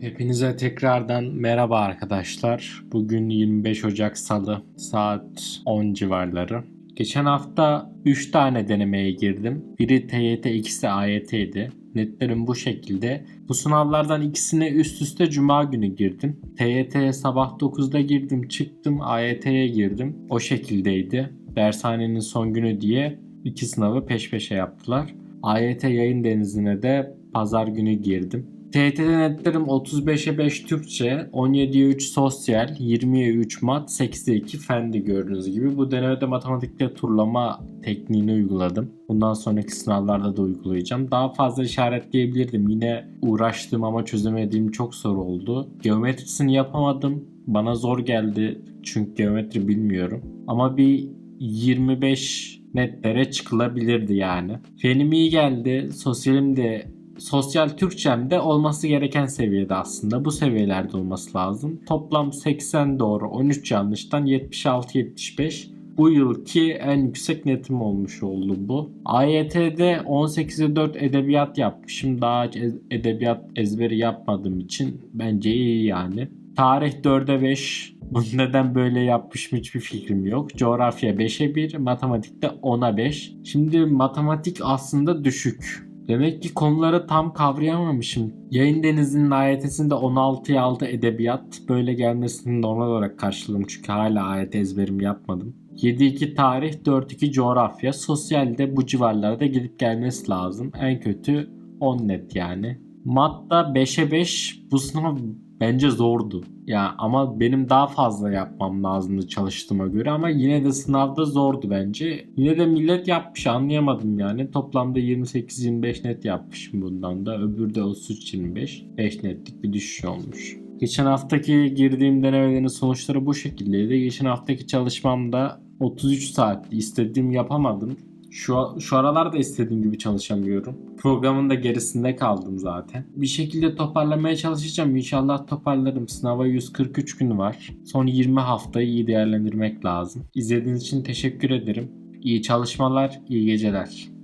Hepinize tekrardan merhaba arkadaşlar. Bugün 25 Ocak Salı saat 10 civarları. Geçen hafta 3 tane denemeye girdim. Biri TYT, ikisi AYT'ydi. Netlerim bu şekilde. Bu sınavlardan ikisine üst üste cuma günü girdim. TYT'ye sabah 9'da girdim, çıktım. AYT'ye girdim. O şekildeydi. Dershanenin son günü diye iki sınavı peş peşe yaptılar. AYT yayın denizine de pazar günü girdim. TYT'de netlerim 35'e 5 Türkçe, 17'ye 3 sosyal, 20'ye 3 mat, 8'e 2 fendi gördüğünüz gibi. Bu denemede matematikte turlama tekniğini uyguladım. Bundan sonraki sınavlarda da uygulayacağım. Daha fazla işaretleyebilirdim. Yine uğraştığım ama çözemediğim çok soru oldu. Geometrisini yapamadım. Bana zor geldi çünkü geometri bilmiyorum. Ama bir 25 netlere çıkılabilirdi yani. Fenim iyi geldi. Sosyalim de sosyal Türkçem de olması gereken seviyede aslında. Bu seviyelerde olması lazım. Toplam 80 doğru 13 yanlıştan 76-75. Bu yılki en yüksek netim olmuş oldu bu. AYT'de 18'e 4 edebiyat yapmışım. Daha edebiyat ezberi yapmadığım için bence iyi yani. Tarih 4'e 5. Bu neden böyle yapmışım hiçbir fikrim yok. Coğrafya 5'e 1, matematikte 10'a 5. Şimdi matematik aslında düşük. Demek ki konuları tam kavrayamamışım. Yayın Denizi'nin AYT'sinde 16'ya 6 edebiyat böyle gelmesini normal olarak karşıladım. Çünkü hala AYT ezberim yapmadım. 7-2 tarih, 4-2 coğrafya. Sosyalde bu civarlarda gidip gelmesi lazım. En kötü 10 net yani. Mat'ta 5'e 5 bu sınav bence zordu. Ya ama benim daha fazla yapmam lazımdı çalıştığıma göre ama yine de sınavda zordu bence. Yine de millet yapmış anlayamadım yani. Toplamda 28-25 net yapmışım bundan da. Öbürü de 33-25. 5 netlik bir düşüş olmuş. Geçen haftaki girdiğim denemelerin sonuçları bu şekildeydi. Geçen haftaki çalışmamda 33 saatti. İstediğim yapamadım. Şu, şu aralarda istediğim gibi çalışamıyorum. Programın da gerisinde kaldım zaten. Bir şekilde toparlamaya çalışacağım. İnşallah toparlarım. Sınava 143 gün var. Son 20 haftayı iyi değerlendirmek lazım. İzlediğiniz için teşekkür ederim. İyi çalışmalar, iyi geceler.